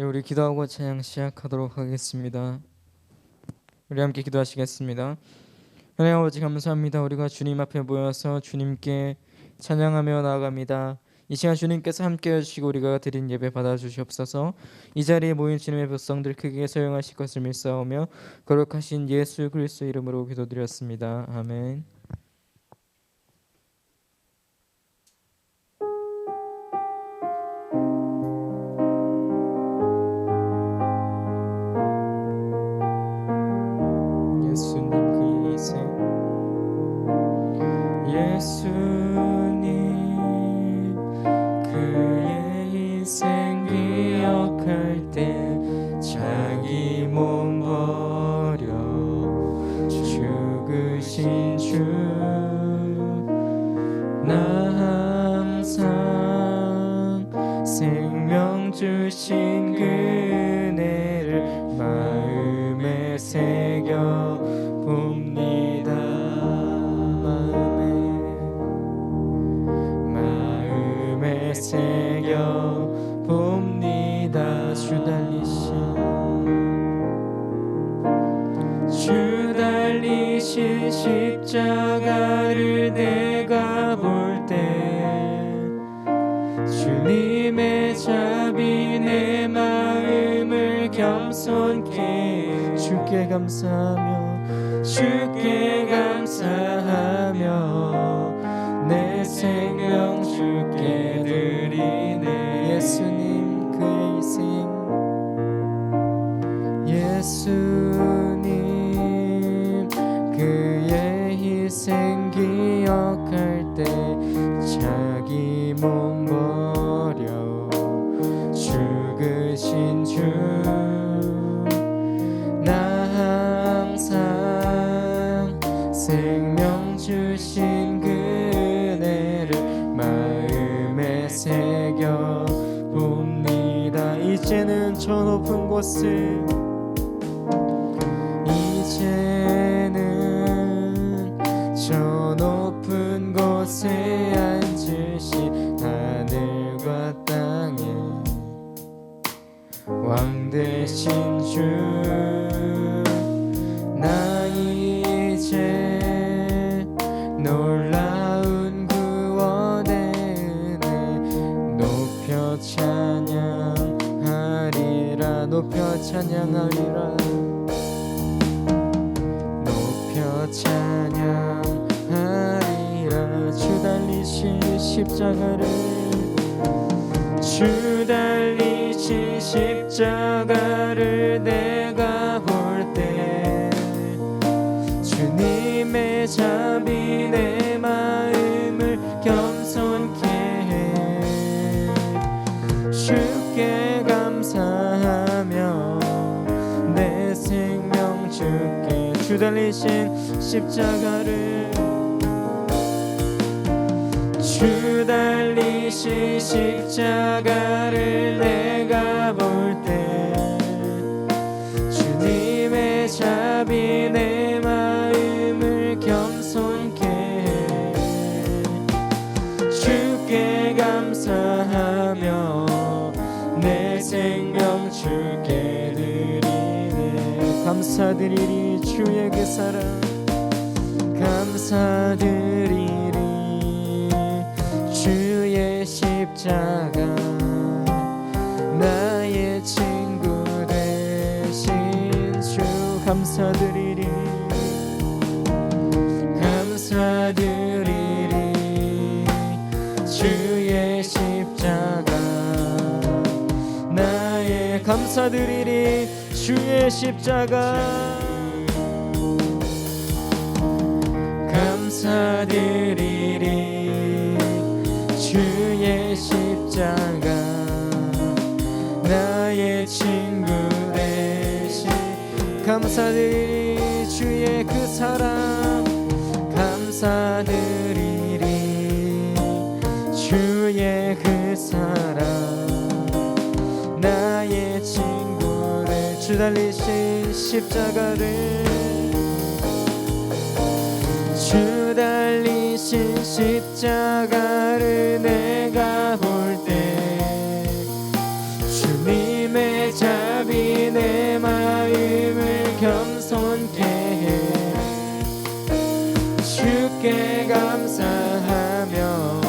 예, 우리 기도하고 찬양 시작하도록 하겠습니다. 우리 함께 기도하시겠습니다. 하나님 아버지 감사합니다. 우리가 주님 앞에 모여서 주님께 찬양하며 나아갑니다. 이 시간 주님께서 함께 해주시고 우리가 드린 예배 받아주시옵소서 이 자리에 모인 주님의 백성들 크게 사용하실 것을 믿사오며 거룩하신 예수 그리스도 이름으로 기도드렸습니다. 아멘 true. 생명 주께 드리네. 예수님 곳을 이제는 저 높은 곳에 앉으신 하늘과 땅에 왕 되신 주 찬양하리라. 높여 찬양하리라. 주 달리신 십자가를. 주 달리신 십자가를 내 주 달리신 십자가를 주 달리신 십자가를 내가 볼 때 주님의 자비 내 마음을 겸손케 해. 주께 감사하며 내 생명 주께 드리네. 감사드리리 주의 그 사랑 감사드리리. 주의 십자가 나의 친구 되신 주 감사드리리. 감사드리리. 주의 십자가 나의 감사드리리. 주의 십자가 감사드리리. 주의 십자가 나의 친구 되신 감사드리리 주의 그 사랑. 감사드리리. 주의 그 사랑. 나의 친구를 주 달리신 십자가를 달리신 십자가를 내가 볼 때 주님의 자비 내 마음을 겸손케 해 주께 감사하며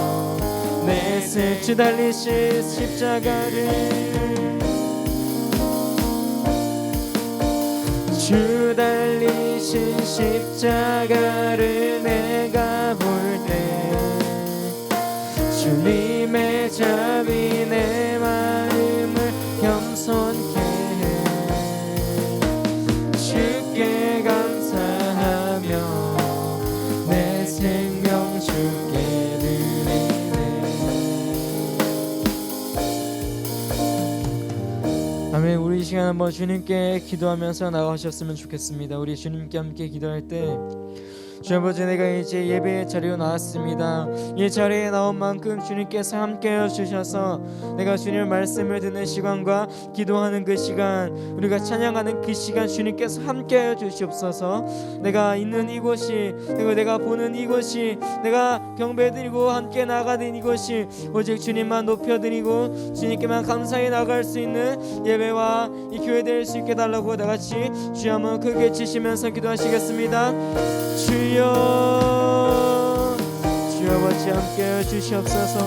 내 생주 달리신 십자가를 주 달리신 십자가를 시간 한번 주님께 기도하면서 나가셨으면 좋겠습니다. 우리 주님께 함께 기도할 때 주 아버지 내가 이제 예배의 자리로 나왔습니다. 이 자리에 나온 만큼 주님께서 함께해 주셔서 내가 주님의 말씀을 듣는 시간과 기도하는 그 시간 우리가 찬양하는 그 시간 주님께서 함께해 주시옵소서. 내가 있는 이곳이 그리고 내가 보는 이곳이 내가 경배드리고 함께 나가는 이곳이 오직 주님만 높여드리고 주님께만 감사해 나갈 수 있는 예배와 이 교회 될 수 있게 달라고 다 같이 주여 한번 크게 치시면서 기도하시겠습니다. 주 여. 주여 아버지 함께해 주시옵소서.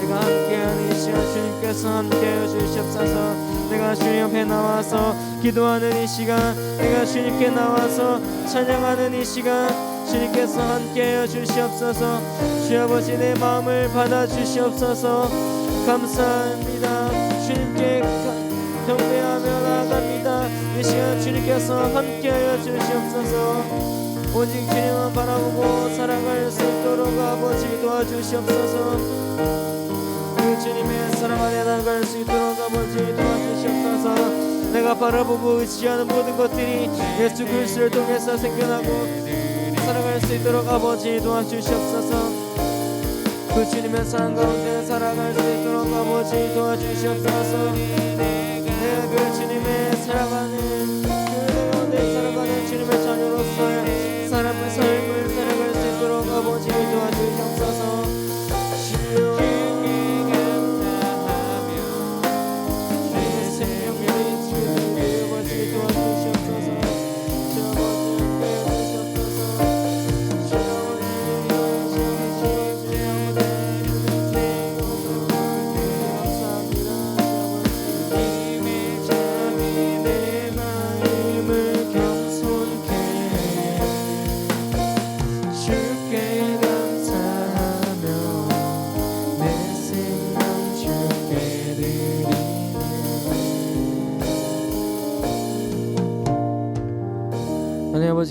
내가 함께하는 이 시간 주님께서 함께해 주시옵소서. 내가 주님 옆에 나와서 기도하는 이 시간 내가 주님께 나와서 찬양하는 이 시간 주님께서 함께해 주시옵소서. 주 아버지 내 마음을 받아 주시옵소서. 감사합니다. 주님께 경배하며 나아갑니다. 이 시간 주님께서 함께하여 주시옵소서 오직 주님만 바라보고 살아갈 수 있도록 아버지 도와주시옵소서. 그 주님의 사랑 안에 나갈 수 있도록 아버지 도와주시옵소서. 내가 바라보고 의지하는 모든 것들이 예수 그리스도를 통해서 생겨나고 살아갈 수 있도록 아버지 도와주시옵소서. 그 주님의 사랑 가운데 살아갈 수 있도록 아버지 도와주시옵소서. 내가 그 주님의 사랑하는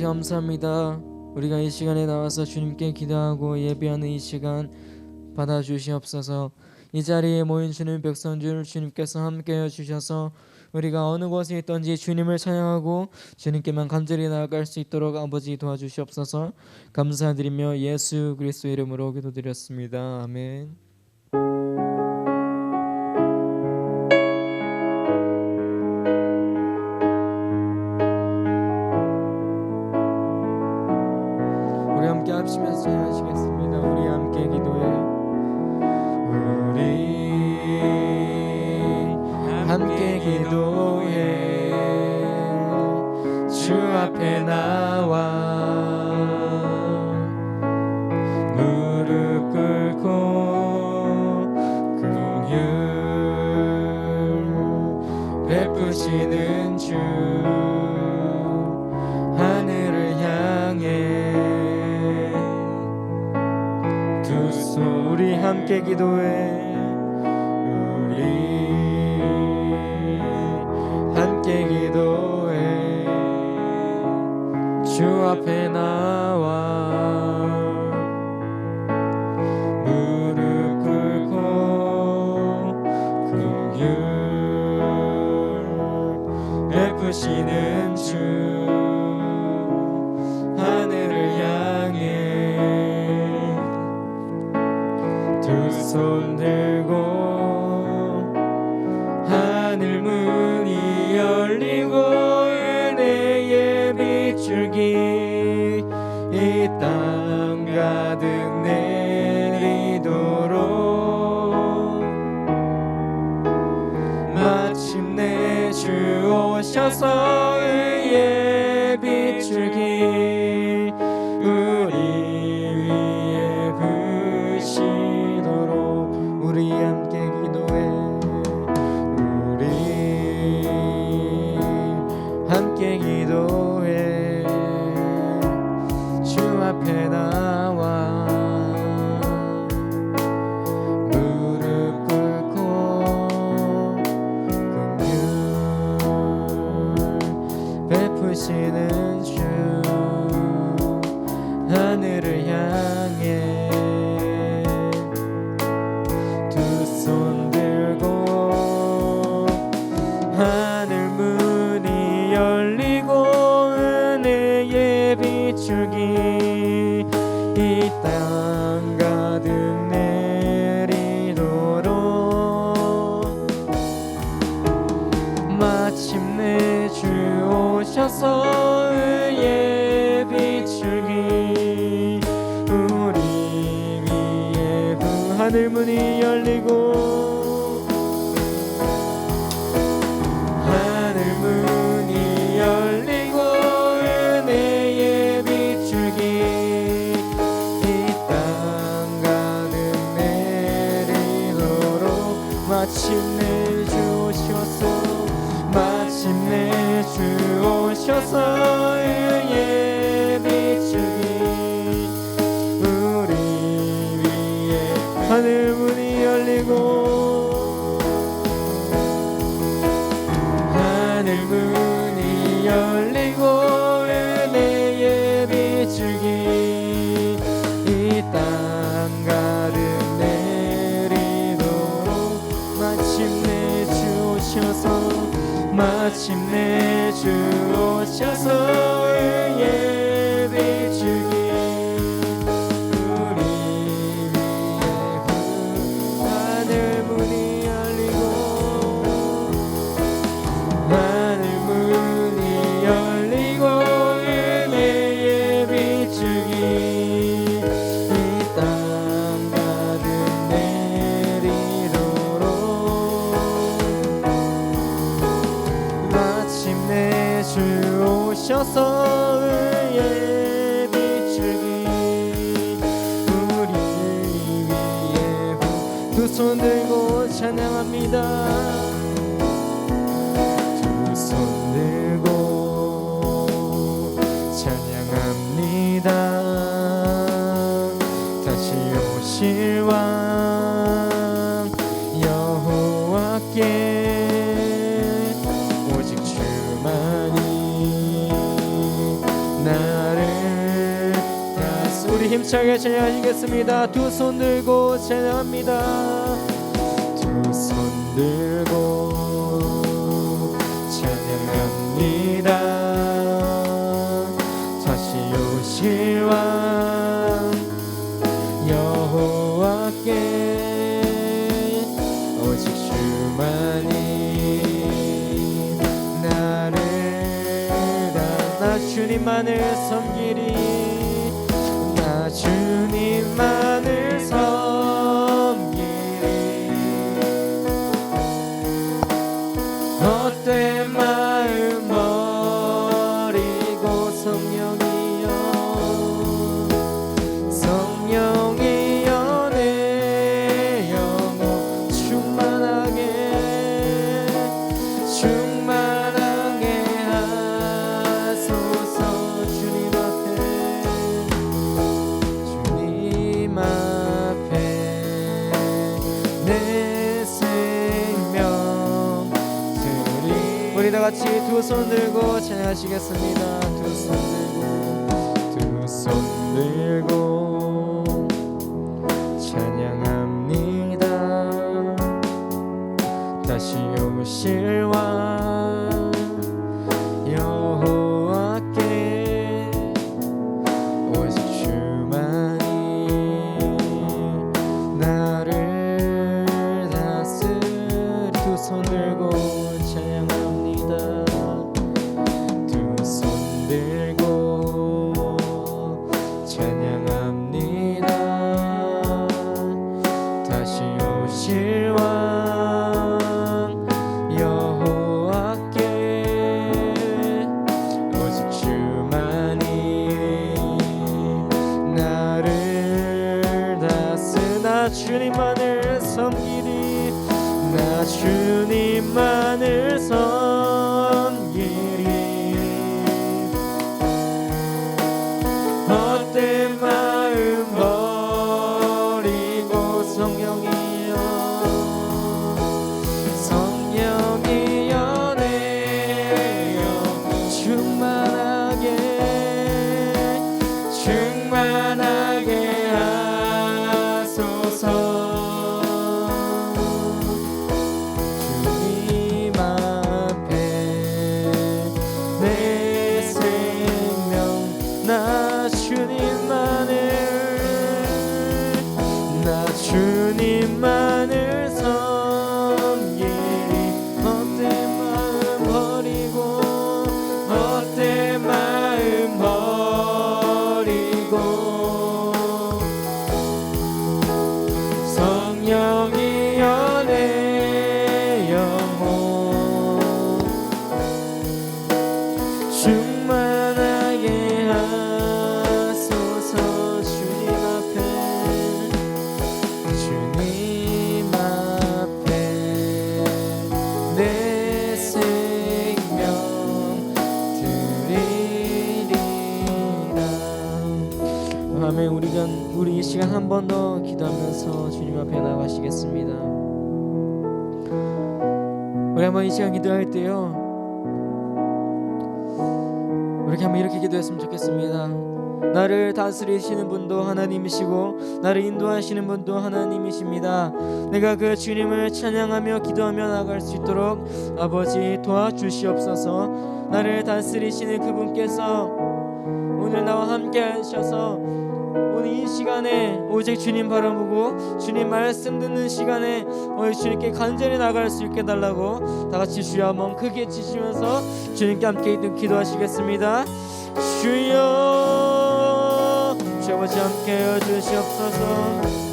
감사합니다. 우리가 이 시간에 나와서 주님께 기도하고 예배하는 이 시간 받아주시옵소서. 이 자리에 모인 주님 백성들 주님께서 함께해 주셔서 우리가 어느 곳에 있든지 주님을 찬양하고 주님께만 간절히 나아갈 수 있도록 아버지 도와주시옵소서. 감사드리며 예수 그리스도 이름으로 기도드렸습니다. 아멘. 함께 기도해. 우리 함께 기도해. 주 앞에 나와 오 forgive. 비춰서. 의의 비추기 우리 위에 하늘 문이 열리고 하늘 문이 열리고 은혜의 비추기 이 땅 가득 내리도록 마침내 주셔서. 마침내 주 下色 두 손 들고 찬양합니다. 두 손 들고 찬양합니다. 다시 오실 왕 여호와께 오직 주만이 나를 나 주님만을 섬기 guess I need a 우리 이 시간 한 번 더 기도하면서 주님 앞에 나가시겠습니다. 우리 한번 이 시간 기도할 때요. 우리 한번 이렇게 기도했으면 좋겠습니다. 나를 다스리시는 분도 하나님이시고 나를 인도하시는 분도 하나님이십니다. 내가 그 주님을 찬양하며 기도하며 나갈 수 있도록 아버지 도와주시옵소서. 나를 다스리시는 그분께서 오늘 나와 함께 하셔서 오늘 이 시간에 오직 주님 바라보고 주님 말씀 듣는 시간에 오늘 주님께 간절히 나갈 수 있게 달라고 다 같이 주여 한번 크게 치시면서 주님께 함께 기도하시겠습니다. 주여 주 아버지 함께여 주시옵소서.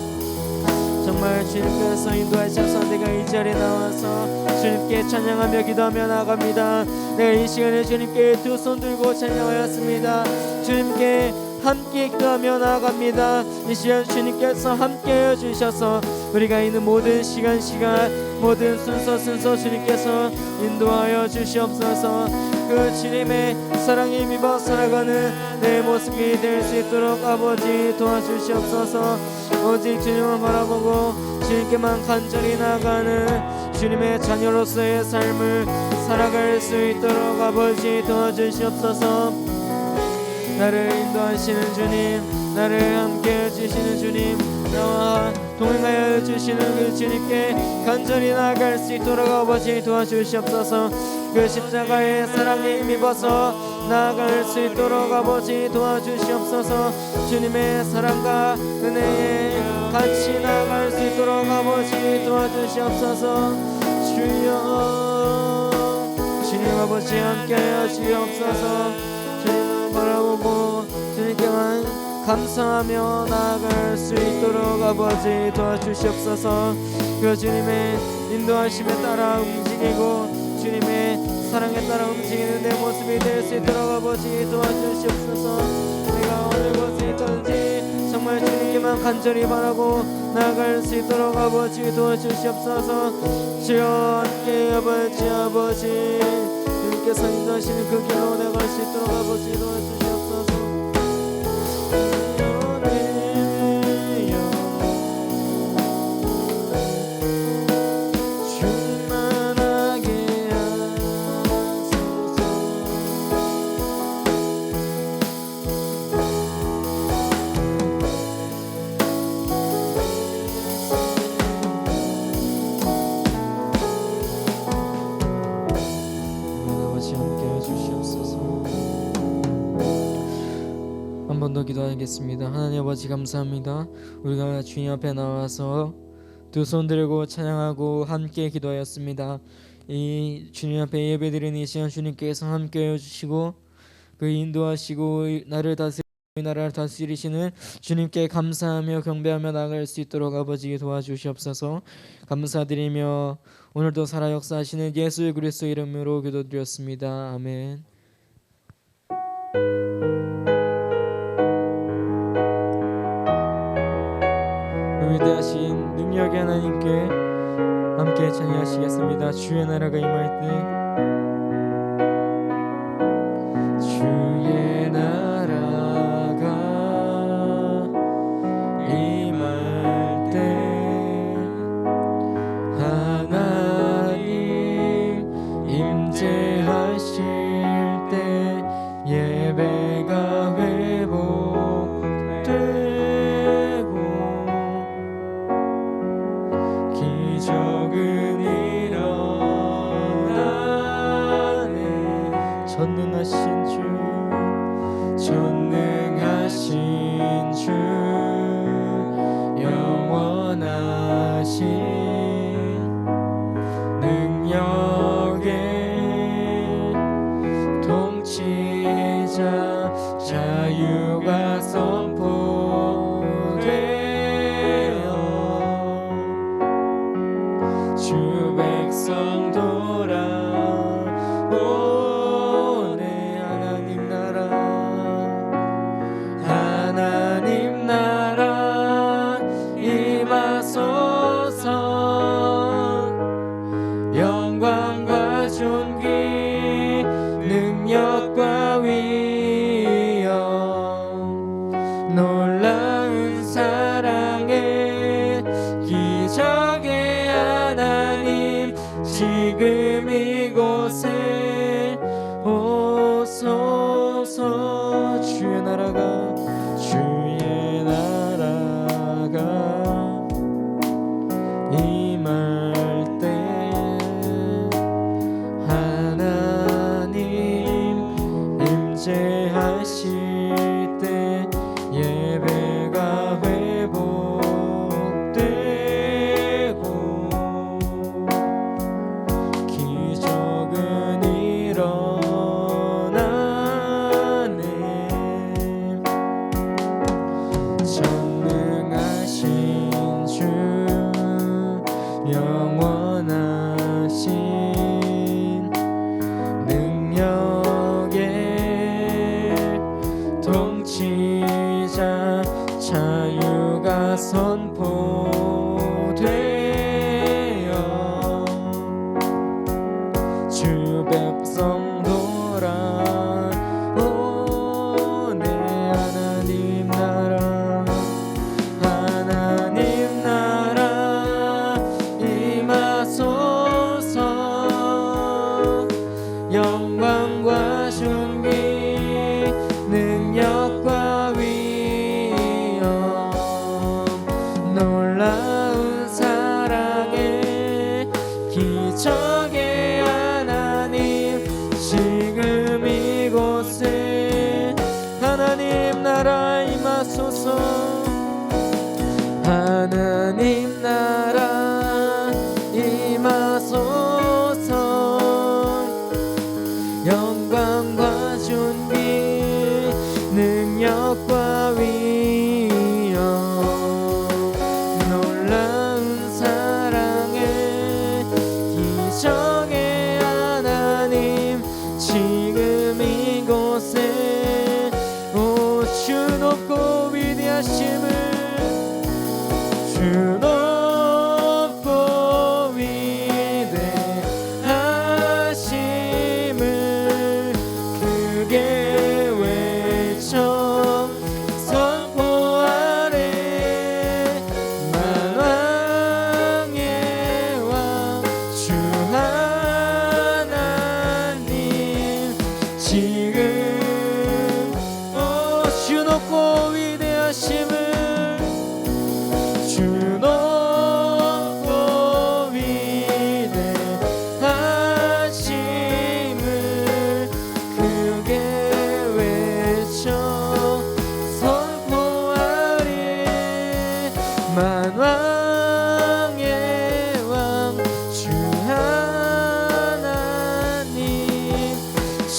정말 주님께서 인도하셔서 내가 이 자리에 나와서 주님께 찬양하며 기도하며 나갑니다. 내가 이 시간에 주님께 두 손 들고 찬양하였습니다. 주님께 함께 기도하며 나아갑니다. 이 시간 주님께서 함께 해 주셔서 우리가 있는 모든 시간 시간 모든 순서 순서 주님께서 인도하여 주시옵소서. 그 주님의 사랑에 힘입어 살아가는 내 모습이 될 수 있도록 아버지 도와주시옵소서. 오직 주님을 바라보고 주님께만 간절히 나가는 주님의 자녀로서의 삶을 살아갈 수 있도록 아버지 도와주시옵소서 나를 인도하시는 주님 나를 함께 해주시는 주님 나와 동행하여 주시는 그 주님께 간절히 나아갈 수 있도록 아버지 도와주시옵소서. 그 십자가의 사랑에 힘입어서 나아갈 수 있도록 아버지 도와주시옵소서. 주님의 사랑과 은혜에 같이 나아갈 수 있도록 아버지 도와주시옵소서. 주여 주님 아버지 함께하여 주옵소서. 주님을 바라보고 주님께만 감사하며 나아갈 수 있도록 아버지 도와주시옵소서. 그 주님의 인도하심에 따라 움직이고 주님의 사랑에 따라 움직이는 내 모습이 될 수 있도록 아버지 도와주시옵소서. 내가 어느 곳에 있든지 정말 주님께만 간절히 바라고 나아갈 수 있도록 아버지 도와주시옵소서. 주여 함께 아버지 아버지 주님께서 인도하시는 그 길로 내갈 수 있도록 아버지 도와주시옵소서 기도하겠습니다. 하나님 아버지 감사합니다. 우리가 주님 앞에 나와서 두 손 들고 찬양하고 함께 기도하였습니다. 이 주님 앞에 예배드리는 이 시간 주님께서 함께 해 주시고 그 인도하시고 나를 다스리 나라를 다스리시는 주님께 감사하며 경배하며 나갈 수 있도록 아버지 도와주시옵소서. 감사드리며 오늘도 살아 역사하시는 예수 그리스도 이름으로 기도드렸습니다. 아멘. 능력의 하나님께 함께 찬양하시겠습니다. 주의 나라가 임할 때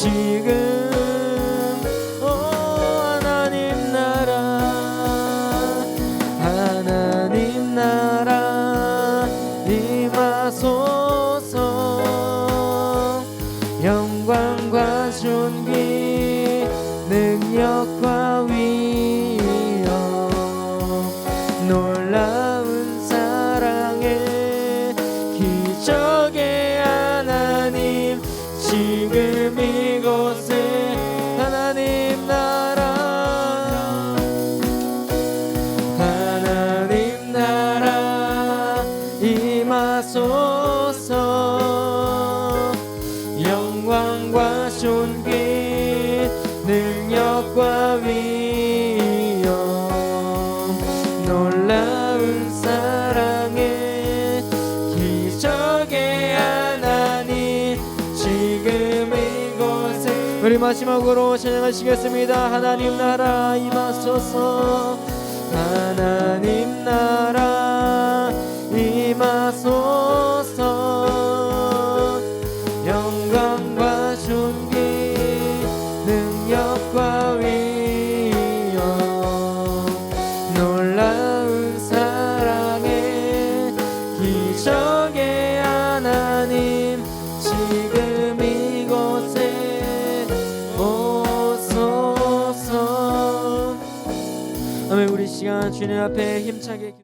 지금 우리 마지막으로 찬양하시겠습니다. 하나님 나라 임하소서 하나님 나라 임하소서 주님 앞에 힘차게